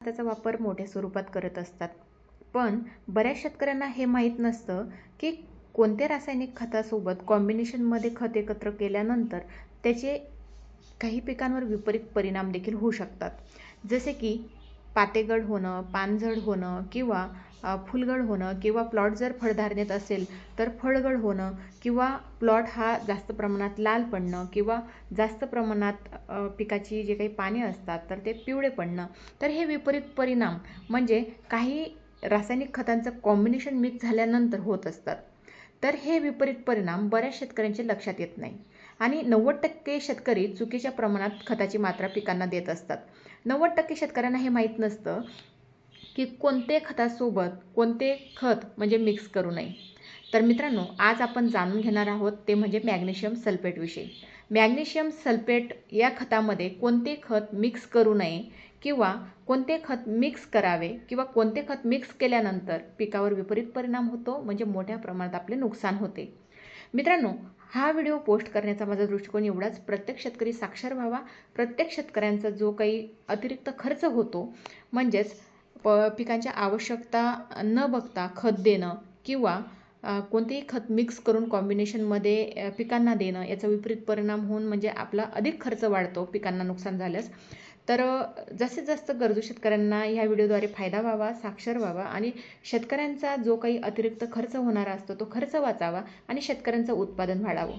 त्याचा वापर मोठ्या स्वरूपात करत असतात. पण बऱ्याच शेतकऱ्यांना हे माहीत नसतं की कोणत्या रासायनिक खतासोबत कॉम्बिनेशनमध्ये खत एकत्र केल्यानंतर त्याचे काही पिकांवर विपरीत परिणाम देखील होऊ शकतात. जसे की पातेगड होणं पानझड होणं किंवा फुलगड होणं किंवा प्लॉट जर फळधारणेत असेल तर फळगड होणं किंवा प्लॉट हा जास्त प्रमाणात लाल पडणं किंवा जास्त प्रमाणात पिकाची जे काही पाने असतात तर ते पिवळे पडणं. तर हे विपरीत परिणाम म्हणजे काही रासायनिक खतांचं कॉम्बिनेशन मिक्स झाल्यानंतर होत असतात. तर हे विपरीत परिणाम बऱ्याच शेतकऱ्यांच्या लक्षात येत नाही. आणि नव्वद टक्के शेतकरी चुकीच्या प्रमाणात खताची मात्रा पिकांना देत असतात. नव्वद टक्के शेतकऱ्यांना हे माहीत नसतं की कोणते खतासोबत कोणते खत म्हणजे मिक्स करू नये. तर मित्रांनो आज आपण जाणून घेणार आहोत ते म्हणजे मॅग्नेशियम सल्फेटविषयी मॅग्नेशियम सल्फेट या खतामध्ये कोणते खत मिक्स करू नये किंवा कोणते खत मिक्स करावे किंवा कोणते खत मिक्स केल्यानंतर पिकावर विपरीत परिणाम होतो म्हणजे मोठ्या प्रमाणात आपले नुकसान होते. मित्रांनो हा व्हिडिओ पोस्ट करण्याचा माझा दृष्टिकोन एवढाच प्रत्येक शेतकरी साक्षर व्हावा. प्रत्येक शेतकऱ्यांचा जो काही अतिरिक्त खर्च होतो म्हणजेच प पिकांच्या आवश्यकता न बघता खत देणं किंवा कोणतेही खत मिक्स करून कॉम्बिनेशनमध्ये पिकांना देणं याचा विपरीत परिणाम होऊन म्हणजे आपला अधिक खर्च वाढतो पिकांना नुकसान झाल्यास. तर जास्तीत जास्त गरजू शेतकऱ्यांना ह्या व्हिडिओद्वारे फायदा व्हावा साक्षर व्हावा आणि शेतकऱ्यांचा जो काही अतिरिक्त खर्च होणारा असतो तो खर्च वाचावा आणि शेतकऱ्यांचं उत्पादन वाढावं.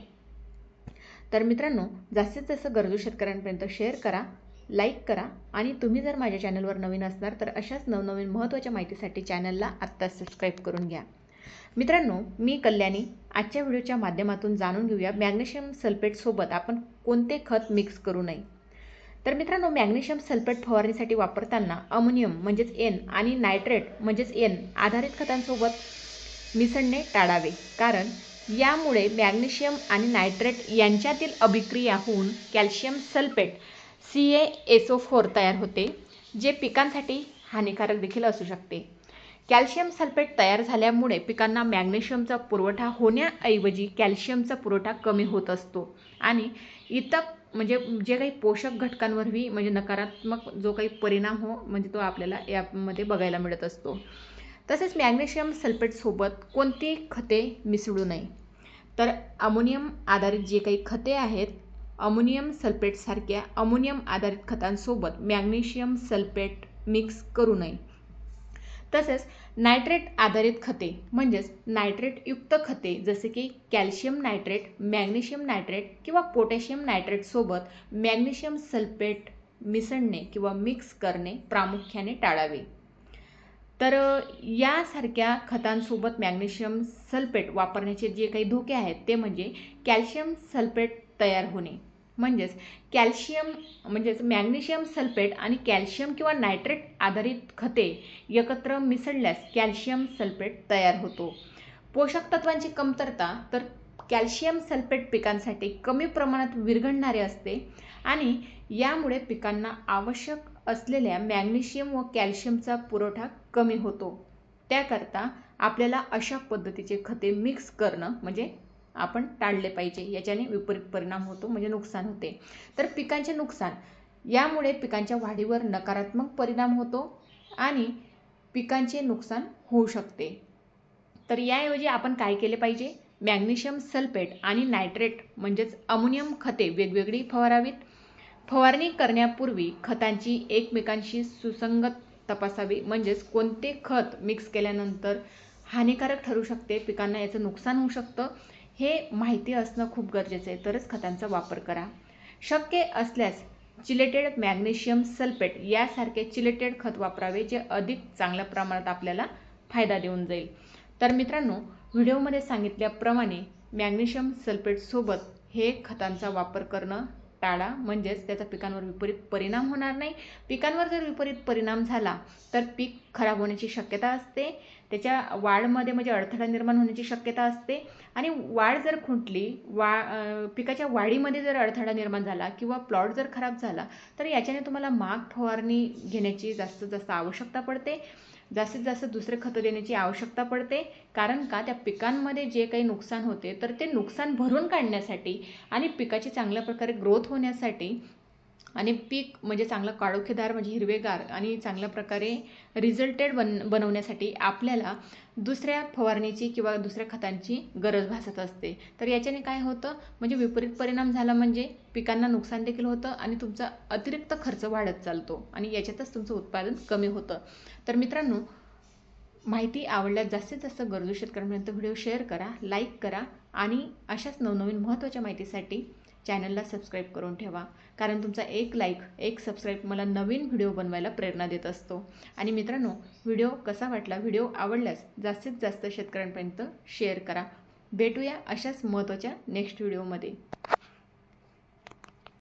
तर मित्रांनो जास्तीत जास्त गरजू शेतकऱ्यांपर्यंत शेअर करा. लाईक करा. आणि तुम्ही जर माझ्या चॅनलवर नवीन असणार तर अशाच नवनवीन महत्त्वाच्या माहितीसाठी चॅनलला आत्ताच सबस्क्राईब करून घ्या. मित्रांनो मी कल्याणी. आजच्या व्हिडिओच्या माध्यमातून जाणून घेऊया मॅग्नेशियम सल्फेटसोबत आपण कोणते खत मिक्स करू नये. तर मित्रांनो मॅग्नेशियम सल्फेट फवारणीसाठी वापरताना अमोनियम म्हणजेच एन आणि नायट्रेट म्हणजेच एन आधारित खतांसोबत मिसळणे टाळावे. कारण यामुळे मॅग्नेशियम आणि नायट्रेट यांच्यातील अभिक्रिया होऊन calcium sulphate C A S four तयार होते जे पिकांसाठी हानिकारक देखील असू शकते. कॅल्शियम सल्फेट तयार झाल्यामुळे पिकांना मॅग्नेशियमचा पुरवठा होण्याऐवजी कॅल्शियमचा पुरवठा कमी होत असतो आणि इतर म्हणजे जे काही पोषक घटकांवरही म्हणजे नकारात्मक जो काही परिणाम हो म्हणजे तो आपल्याला यामध्ये बघायला मिळत असतो. तसेच मॅग्नेशियम सल्फेटसोबत कोणती खते मिसळू नये. तर अमोनियम आधारित जे काही खते आहेत अमोनियम सल्फेटसारख्या अमोनियम आधारित खतांसोबत मॅग्नेशियम सल्फेट मिक्स करू नये. तसेच नायट्रेट आधारित खते म्हणजेच नायट्रेटयुक्त खते जसे की कॅल्शियम नायट्रेट मॅग्नेशियम नायट्रेट किंवा पोटॅशियम नायट्रेटसोबत मॅग्नेशियम सल्फेट मिसळणे किंवा मिक्स करणे प्रामुख्याने टाळावे. तर यासारख्या खतांसोबत मॅग्नेशियम सल्फेट वापरण्याचे जे काही धोके आहेत ते म्हणजे कॅल्शियम सल्फेट तयार होणे. म्हणजेच कॅल्शियम म्हणजेच मॅग्नेशियम सल्फेट आणि कॅल्शियम किंवा नायट्रेट आधारित खते एकत्र मिसळल्यास कॅल्शियम सल्फेट तयार होतो. पोषक तत्वांची कमतरता तर कॅल्शियम सल्फेट पिकांसाठी कमी प्रमाणात विरघळणारे असते आणि यामुळे पिकांना आवश्यक असलेल्या मॅग्नेशियम व कॅल्शियमचा पुरवठा कमी होतो. त्याकरता आपल्याला अशा पद्धतीचे खते मिक्स करणं म्हणजे आपण टाळले पाहिजे. याच्याने विपरीत परिणाम होतो म्हणजे नुकसान होते. तर पिकांचे नुकसान. यामुळे पिकांच्या वाढीवर नकारात्मक परिणाम होतो आणि पिकांचे नुकसान होऊ शकते. तर याऐवजी आपण काय केले पाहिजे? मॅग्नेशियम सल्फेट आणि नायट्रेट म्हणजेच अमोनियम खते वेगवेगळी फवारावीत. फवारणी करण्यापूर्वी खतांची एकमेकांशी सुसंगत तपासावी. म्हणजेच कोणते खत मिक्स केल्यानंतर हानिकारक ठरू शकते पिकांना याचं नुकसान होऊ शकतं. हे माहिती असणं खूप गरजेचं आहे. तरच खतांचा वापर करा. शक्य असल्यास चिलेटेड मॅग्नेशियम सल्फेट यासारखे चिलेटेड खत वापरावे जे अधिक चांगल्या प्रमाणात आपल्याला फायदा देऊन जाईल. तर मित्रांनो व्हिडिओमध्ये सांगितल्याप्रमाणे मॅग्नेशियम सल्फेटसोबत हे खतांचा वापर करणं टाळा. म्हणजेच त्याचा पिकांवर विपरीत परिणाम होणार नाही. पिकांवर जर विपरीत परिणाम झाला तर पीक खराब होण्याची शक्यता असते. त्याच्या वाढमध्ये म्हणजे अडथळा निर्माण होण्याची शक्यता असते. आणि वाढ जर खुंटली वा पिकाच्या वाढीमध्ये जर अडथळा निर्माण झाला किंवा प्लॉट जर खराब झाला तर याच्याने तुम्हाला माग फवारणी घेण्याची जास्तीत जास्त आवश्यकता पडते. जास्तीत जास्त दुसरे खतं देण्याची आवश्यकता पडते. कारण का? त्या पिकांमध्ये जे काही नुकसान होते तर ते नुकसान भरून काढण्यासाठी आणि पिकाची चांगल्या प्रकारे ग्रोथ होण्यासाठी आणि पीक म्हणजे चांगलं काळोखेदार म्हणजे हिरवेगार आणि चांगल्या प्रकारे रिझल्टेड बन बनवण्यासाठी आपल्याला दुसऱ्या फवारणीची किंवा दुसऱ्या खतांची गरज भासत असते. तर याच्याने काय होतं? म्हणजे विपरीत परिणाम झाला म्हणजे पिकांना नुकसान देखील होतं आणि तुमचा अतिरिक्त खर्च वाढत चालतो आणि याच्यातच तुमचं उत्पादन कमी होतं. तर मित्रांनो माहिती आवडल्यास जास्तीत जास्त गरजू शेतकऱ्यांपर्यंत व्हिडिओ शेअर करा लाईक करा आणि अशाच नवनवीन महत्त्वाच्या माहितीसाठी चॅनलला सबस्क्राईब करून ठेवा. कारण तुमचा एक लाईक एक सबस्क्राईब मला नवीन व्हिडिओ बनवायला प्रेरणा देत असतो. आणि मित्रांनो व्हिडिओ कसा वाटला? व्हिडिओ आवडल्यास जास्तीत जास्त शेतकऱ्यांपर्यंत शेअर करा. भेटूया अशाच महत्त्वाच्या नेक्स्ट व्हिडिओमध्ये